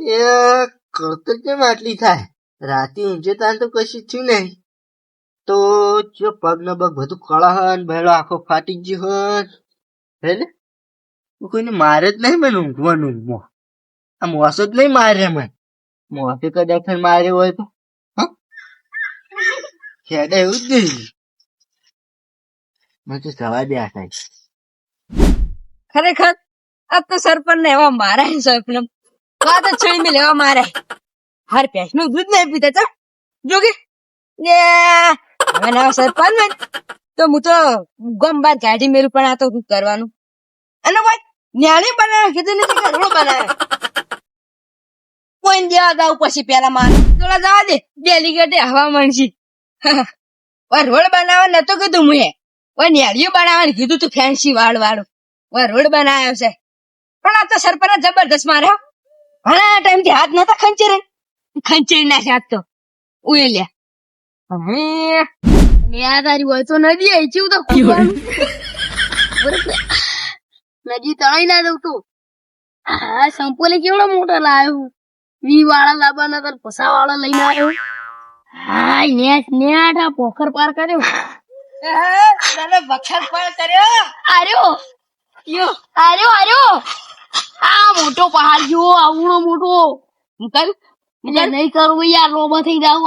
એ Qatar કેમ આટલી થાય? રાતે ઊંચે તાન તો કશું થયું નહીં. તો જો પગ ને પગ બધું કળહન ભેળો આખો ફાટી ગયો હન હે ને? કોઈને મારે જ નહીં મને ઊંઘવાનું ઊંઘમાં આ મોસો જ નહીં મારે મને. મોસે કદાચ માર્યો હોય તો. ખેડે એવું જ નહીં. મને તો સવા દે આ થાય ખરેખર આ તો સરપંચ ને એવા મારા સરપંચ. આ તો છોડી મેં લેવા મારે. હાર ભેંસનું દૂધ નહીં પીતા ચા. જોગે. ને હવે નવા સરપંચ ને તો હું તો ગમ બાદ ગાડી મેલું પણ આ તો શું કરવાનું. અને ભાઈ ન્યાણી બનાવે, કીધું નથી ઘરડો બનાવે. કોઈ દેવા દાવ પછી પેલા મારે. થોડા જવા દે ડેલિગેટે હવા મળશી રોડ બનાવવા નતો કીધું મુએ. ઓય ન્યાળીઓ બનાવવાનું કીધું તું ફેન્સી વાળ વાળું. ઓય રોડ બનાવ્યો છે. પણ આ તો સરપંચ જબરદસ્ત માર્યો. ઘણા ટાઈમથી હાથ નતા ખંચેરે ખંચેરી નાખે હાથ તો. ઉએ લે. હવે ન્યા તારી હોય તો નદી આવી ચીવ તો. નદી તણાઈ ના દઉં તું. હા સંપોલે કેવડો મોટો લાવ્યો વી વાળા લાવવાના તાર પસા વાળા લઈને આવ્યો. હા નેટ આ પોખર પાર કર્યો. તને બખર પાર કર્યો? આર્યો. યો. આર્યો આર્યો. આ મોટો પહાડ જો આવડો મોટો. મુકલ એટલે નહીં કરવું યાર રોબો થઈ જાવ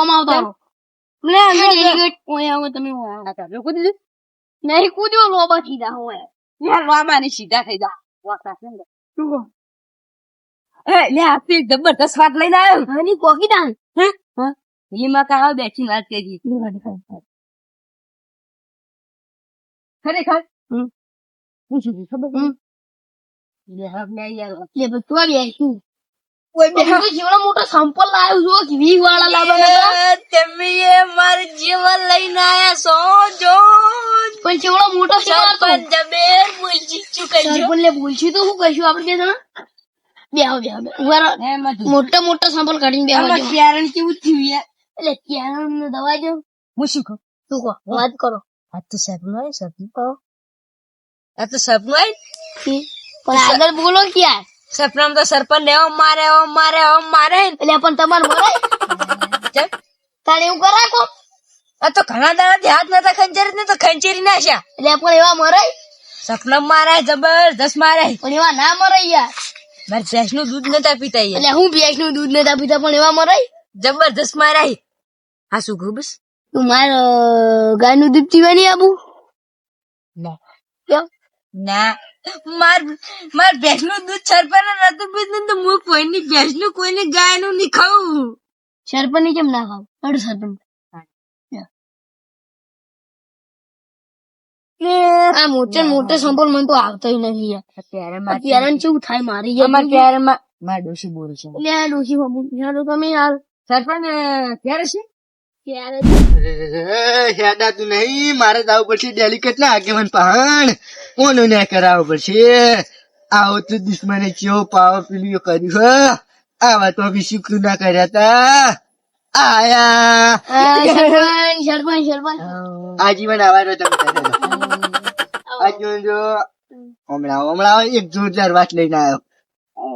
લે. ડેલિગેટ ઓય આવો તમે કરો. કૂદી નહીં કૂદ્યો રોબો થઈ જાવ હું યાર લોબા ની સીધા થઈ જાવ કહો. એ લે આપી જબરદસ્ત વાત લઈને આવ્યો. હની કોકી દાન? હે? હા. એમાં કાં બેઠી વાત કરી ખરેખર? હમ. હું શું ખબર મોટો સંપલ લાવ્યો છો વી વાળા લાવવાના તમે જીવન લઈને આયા છો જો. પણ જેવડો મોટો સરપંચ બોલજી શું બોલછી તો હું કહીશું આપણે બે જણા? બેહો બેહો બેહો. મોટો મોટો સંપલ કાઢીને બેહો કેરણ કેવું થયું યાર? એટલે કેરણ ને દવા જો હું શું કહું? તું કહો વાત કરો. આ તો સપનું આવ્યું સપનું કહો આ તો સપનું હોય પણ આગળ બોલો ક્યાં? સપનામાં તો સરપંચ એવો મારે એવો મારે એવો મારે. એટલે પણ તમારે મરાય તારે એવું કરાય કો આ તો ઘણા દાડા હાથ નતા ખંચેરી ને તો ખંચેરી નાખ્યા. એટલે પણ એવા મરાય? સપના મારે જબરદસ્ત મારે. પણ એવા ના મરાય યાર. મારે ભેંસનું દૂધ નતા પીતા એટલે હું ભેંસનું દૂધ નતા પીતા પણ એવા મરાય? જબરદસ્ત મારાય હા શું કહું બસ? તું મારે ગાયનું દૂધ પીવા નહીં આવું ના ના. માર માર ભેંસનું દૂધ સરપંચ નતું પીતું તો હું કોઈની ભેંસનું કોઈની ગાયનું નહીં ખાવું સરપંચ કેમ ના ખાવ? અડું સરપંચ. આ મોટે મોટે સંપલ મને તો આવતો નથી યાર. અત્યારે કેવું થાય મારી યાર? અમાર ક્યારે માર ડોશી બોલ છે. લે ડોશી બાબુ યાર તમે યાર સરપંચ ક્યારે છે? ક્યારે? હેડા તું નહીં મારે જવું પડશે ડેલિકેટ ના આગેવાન પહાણ. ઓનો ના કરાવવો પડશે આવો તો દુશ્મને કેવો પાવ પેલું કર્યું હો આવા તો બી શુક્ર ના કર્યા તા આયા સરપંચ સરપંચ સરપંચ આજીવન આવાનો તમે આજીવન જો હમણાં હમણાં એક જોરદાર વાત લઈને આવ્યો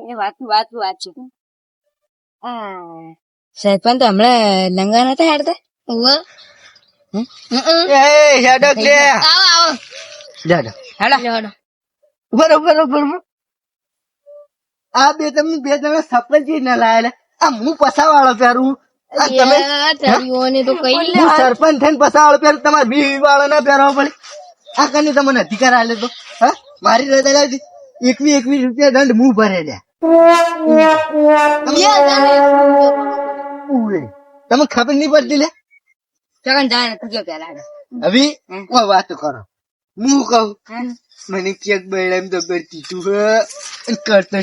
એ વાત વાત વાત છે સરપંચ તો હમણાં લંગા નતા હેડતા એ હેડો લે આવો આવો જાડો હેડો. બરોબર બરોબર આ બે તમે બે તમે સપન જ ના લાયેલા. આ હું પસાવાળો પહેરું. તમે તો સરપંચ થઈને પસા પહેરું. તમારે વી વાળો ના પહેરવા પડે. આ કને તમને અધિકાર આલે તો. હા? મારી રજા એકવી રૂપિયા દંડ હું ભરે. તમને ખબર નહીં પડતી લે ચકન જાય ને કયો પેલા હવે કોઈ વાત કરો. હું કહું. મને ક્યાંક બેડા એમ તો બેઠી તું હે અને કરતા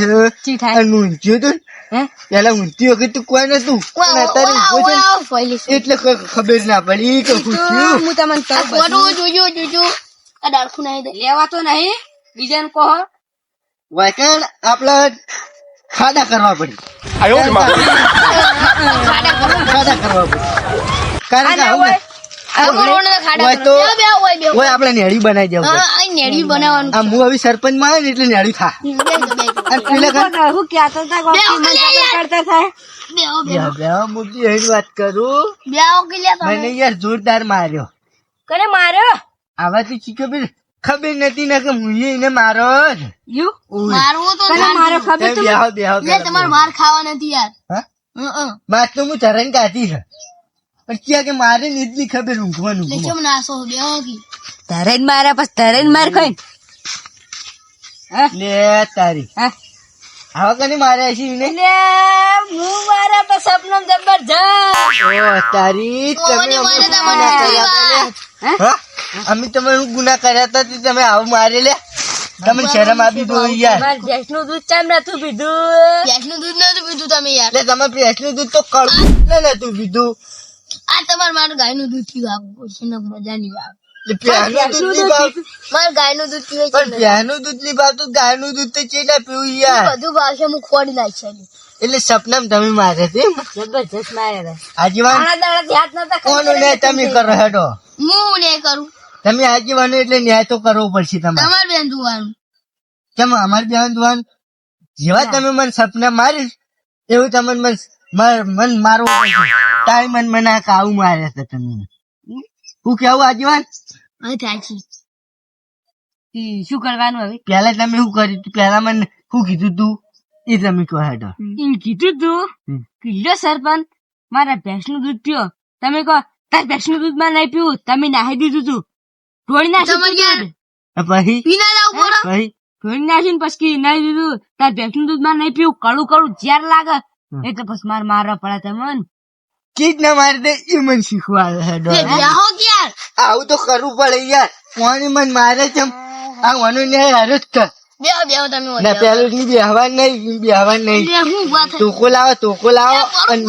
હે? થાય અને ઊંઘ્યો તો હે? પેલા ઊંઘતી વખત તો કોઈ નતું. પણ અત્યારે ઊભો છે એટલે કોઈ ખબર ના પડી કે શું હું તમને કહું જોજો જોજો. આ ડાળખું નહીં લેવા તો નહીં. બીજાને કહો. વાયકણ આપણા ખાડા કરવા પડી. ખાડા કરવા પડી. કારણ કે આપણે નેડી બનાવી દેવું બનાવવાનું આ હું હવે સરપંચમાં આવે ને એટલે નેડી થા. જોરદાર માર્યો. કને માર્યો? આવાથી ચીકો બી ખબર નથી ને કે હું એને મારો. મારો ખબર તમારે માર ખાવા નથી યાર. માર તો હું ધરણ કાઢી છે. કે મારે ને એટલી ખબર ઊંઘવાનું લે નાસો બેહો કી? તારે જ મારા પછી તારે જ માર ખાઈ લે તારી. હા? આવા કને માર્યા છે એને એટલે હું મારા તો સપનો જબરજસ્ત ઓ તારી તમે મારે લે. અમે તમે હું ગુના કર્યા હતા તે તમે આવું મારે લે. તમને શરમ આપી દો યાર. ભેંસનું દૂધ ચામ નતું પીધું? ભેંસનું દૂધ નતું પીધું તમે યાર. એટલે તમે ભેંસનું દૂધ તો કડવું ને નતું પીધું. આ તમારે મારું ગાયનું દૂધ પીવું આપવું પડશે મજા નહીં આવે. એટલે ભેંસનું દૂધ નહીં ભાવતું. મારે ગાયનું દૂધ પીવે છે પણ દૂધ નહીં ભાવતું ગાયનું દૂધ તો ચેટા પીવું યાર? બધું ભાવશે હું ખોડી નાખશે એટલે સપનામ તમે મારે છે જબરજસ્ત માર્યા કોનો ન્યાય તમે કરો હેડો. હું ને કરું? તમે આજીવન એટલે ન્યાય તો કરવો પડશે તમારે. તમારે બેન દુવાનું કેમ અમારે બેન દુવાન જેવા તમે મને સપના મારીશ એવું તમને મન મન મારવું પડશે. તારી મન મને કાવું માર્યા હતા તમે હું કેવું છે ઈ શું કરવાનું હવે? પેલા તમે શું કર્યું તું પેલા મને શું કીધું તું? એ તમે કહો હેડો કીધું તું. કીધો સરપંચ મારા ભેંસનું દૂધ પીઓ તમે કહો તાર ભેંસનું દૂધમાં નહીં પીવું? તમે નાહી દીધું તું. ઢોળી નાખ્યું પછી? પીના જાવ બોલો. પછી? ઢોળી નાખ્યું પછી નાહી દીધું. તાર ભેંસનું દૂધમાં નહીં પીવું. કડું કડું ઝેર લાગે. એટલે પછી મારે મારવા પડે તમને કીજ ના મારી દે એ મને શીખવાડે કે યાર આવું તો કરવું પડે યાર. કોની મન મારે છે આ મને ને હારો જ કર. બેહો બેહો તમે હોય ના પેલું ની બેહવા નહીં બેહવા નહીં. ટોકો લાવો તોકો લાવો અને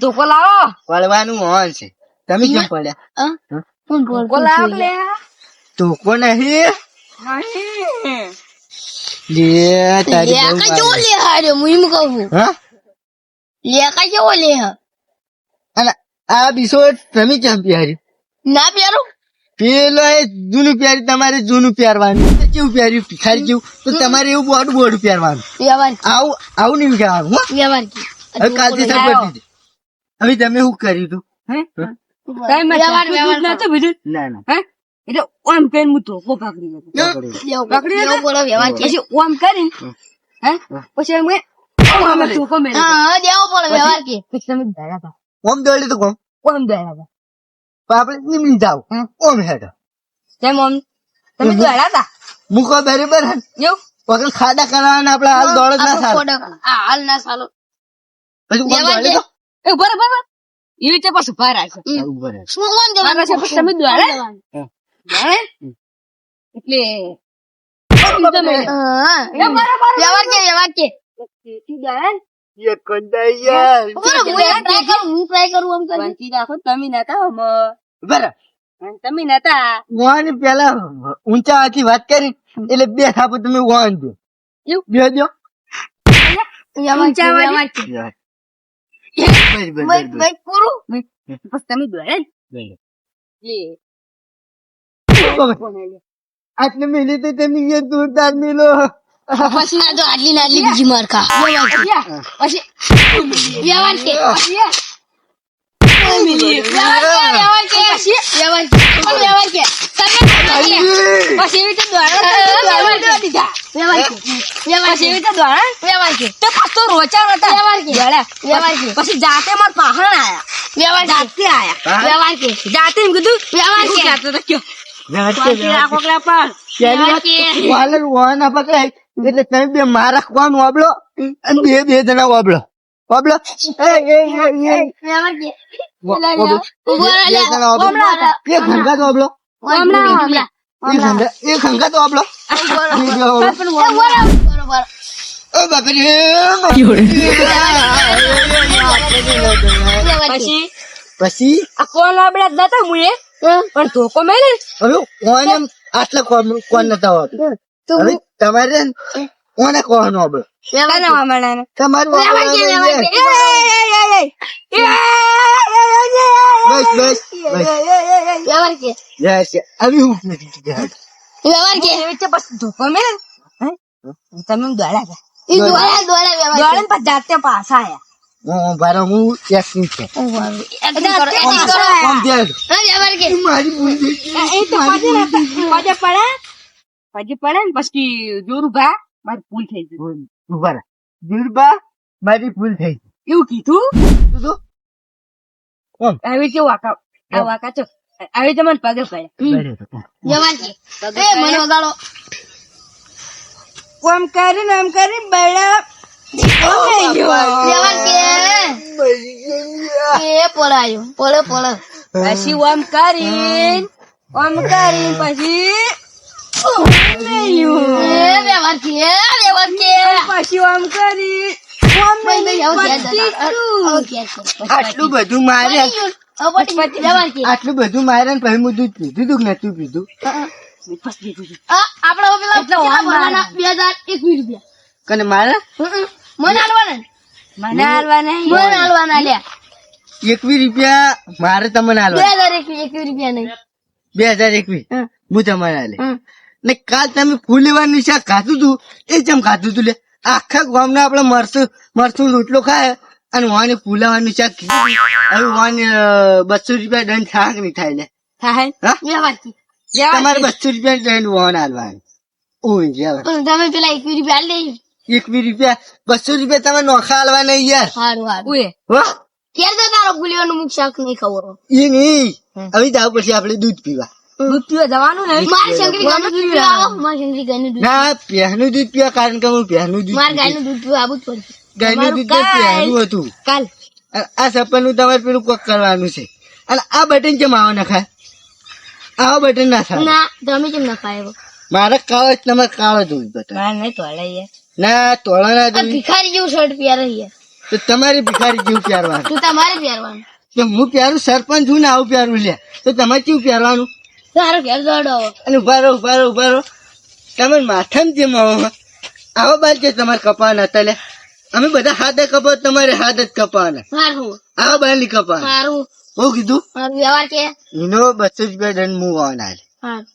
ધોકો લાવો? પડવાનું હોન છે. તમે કેમ પડ્યા? હા? ધોકો લાવો લે નહીં. નહીં. લે તારી બહુ લેકા જેવો લે હારે હું એમ કહું હા? લેકા જો લે અને આ બીસો તમે કેમ પ્યારી ના પહેરું. પેલો એ જૂનું પ્યારી તમારે જૂનું પહેરવાનું. કેવું પહેર્યું? ભિખારી કેવું? તો તમારે એવું બોડું બોર્ડ પહેરવાનું. આવું આવું નહીં કહેવાનું હવે કાલથી સર પતી હવે તમે શું કર્યું તું? હે? તારે મારે વ્યવહાર ભેંસનું વ્યવહાર દૂધ નતું પીધું ના ના. હે? એટલે ઓમ કરીને હું ધોકો પકડી ગયો. પકડી લેવો બોલો વ્યવહાર છે. પછી ઓમ કરીને હે? પછી એમ કે ઓમ ધોકો મેળવ્યો. હા હા, દેવો બોલો વ્યવહાર કે. પછી તમે દયા હતા ઓમ દોડી તો કોમ ઓમ દયા પણ આપણે એમ જાવ ઓમ હેડો તેમ ઓમ તમે દયા તા મુકો બરાબર? એવું? વગર ખાડા કરવાના આપડે હાલ દોડ ના આપણો આ હાલ ના ચાલો પછી ઓમ દોડી તો એ બરાબર બરાબર એવી રીતે પાછું ભાર આવશે શું મારા છે તમે દોડે દોડે તમે નતા બરાબર તમે નતા. પેલા ઊંચા હાથી વાત કરી એટલે બે થાપો તમે વાન દો. એવું? બે દો. તમે દોડે આટલે મિલી તો તમે એ દાર મિલો પછી આ તો આટલી ને આટલી બીજી માર ખા પછી વ્યવહાર કે પછી દીધા જાતે માર પાહણ આયા વ્યવહાર જાતે આયા વ્યવહાર કે જાતે એમ કીધું વ્યવહાર કે જાતે તો કયો પાછી એટલે તમે બે મારા કોણ અને બે બે જણા એ તો એ તો પછી પછી આ કોણ આપડે નતા મુએ પણ ધોકો મેલે હવે કોણ એમ આટલા કોણ કોણ નતા વાબલો તો હવે તમારે કોને કોણ હે? તમે હતા. દોડા દોડા દોડે પછી જાતે પાછા આયા. હું ભારો હું એક્ટિંગ છે. મારી પછી પડે. પછી પડે ને પછી જોરું ભા મારી ભૂલ થઈ ગઈ. ઊભા. દુર્બા મારી ભૂલ થઈ ગઈ. એવું કીધું? કોણ આવી રીતે વાકા આ વાકા છો. આવી રીતે મને પગે પડે. બળ્યો તો કોણ? વ્યવહાર કે. એ મને વગાડો. આમ કરીને આમ કરી બળા પડાયો પડે પડે પછી પછી. આટલું બધું મારે આટલું બધું મારે ને પછી હું દૂધ પીધું તું નતું પીધું આપડે? બે હજાર એકવીસ રૂપિયા કને મારે મને હાલવાના મને હાલવા મને હાલવાના લ્યા. એકવી રૂપિયા મારે તમને બે હજાર એકવી રૂપિયા નહીં. બે હજાર એકવી હું. તમારે હાલે. ને કાલ તમે ફૂલ લેવાનું શાક ખાધું તું? એ જેમ ખાધું તું લે આખા ગામને આપડે મરસું મરસું રોટલો ખાય અને વાને ફૂલાવાનું શાક હવે વાને બસો રૂપિયા દંડ થાક નહીં થાય લે તમારે બસો રૂપિયા દંડ વાન હાલવાનું. ઓય તમે પેલા એકવી રૂપિયા હાલ દેજો એકવીસ રૂપિયા બસો રૂપિયા તમે નોખા હાલવા નહીં યાર. સારું સારું ક્યારે તો તારો ભૂલિયાનું મુખ શાક નહીં ખબર એ નહીં. હવે જાવ પછી આપણે દૂધ પીવા. દૂધ પીવા જવાનું નહીં મારે શંકરી ગાયનું દૂધ પીવા મારે શંકરી ગાયનું દૂધ ના પહેનું દૂધ પીવા કારણ કે હું પહેનું દૂધ મારે ગાયનું દૂધ પીવા આવવું જ પડશે. ગાયનું દૂધ તો તમારું કાંઈ. પહેનું હતું. કાલ. આ સપનનું તમારે પેલું કોક કરવાનું છે. અને આ બટન કેમ આવા નખાય? આવા બટન ના થાય. ના તમે કેમ નખાય ખાય મારે કાળો જ તમારે કાળો દૂધ બટન. મારે નહીં તોડે યાર. ના તોળાના આ ભિખારી જેવું શર્ટ પહેરે છે. તો તમારે ભિખારી જેવું પહેરવાનું. તું તમારે પહેરવાનું. તો હું પહેરું સરપંચ હું ને આવું પહેરું લે. તો તમારે કેવું પહેરવાનું? તારો ઘેર દોડો અને ઊભા રહો ઊભા રહો ઊભા રહો. તમે માથામાં જેમ આવો આવા બાદ છે તમારે કપાવાના હતા લે. અમે બધા હાથ જ કપાવ તમારે હાથ જ કપાવાના. મારું. આવા બાલી કપાવાના. મારું. હું કીધું? મારું વ્યવહાર કે? એનો બસો રૂપિયા દંડ હાલે.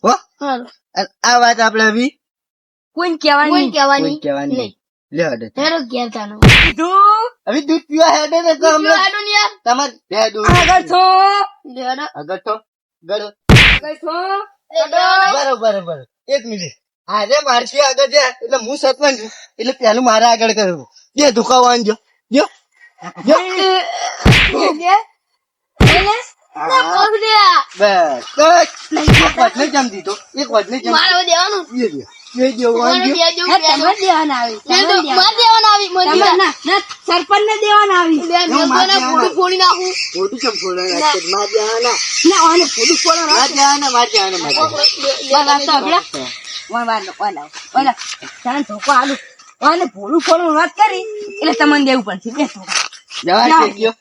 હો. સારું અને આ વાત આપણે આવી કોઈ કોઈ કહેવાની કહેવાની કહેવાની નહીં લે હડે હેરો ઘેર તાનો કીધું હવે દૂધ પીવા હેડે ને તો હમણાં ને તમારે બે દૂધ આગળ છો લેડો આગળ છો ગળો આગળ છો બરોબર બરોબર એક મિનિટ આજે મારથી આગળ જાય એટલે હું સરપંચ છું એટલે પેલું મારે આગળ કરવું જે દુખાવાનું જો જો બસ એક વચને જમ દીધો એક વચને જમ મારે દેવાનું ભોળું ફોડું વાત કરી એટલે તમને દેવું પડશે. બે જવા ગયો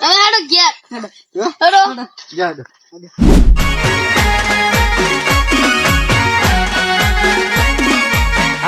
હવે હાડો ઘેર. જો. હાડો જા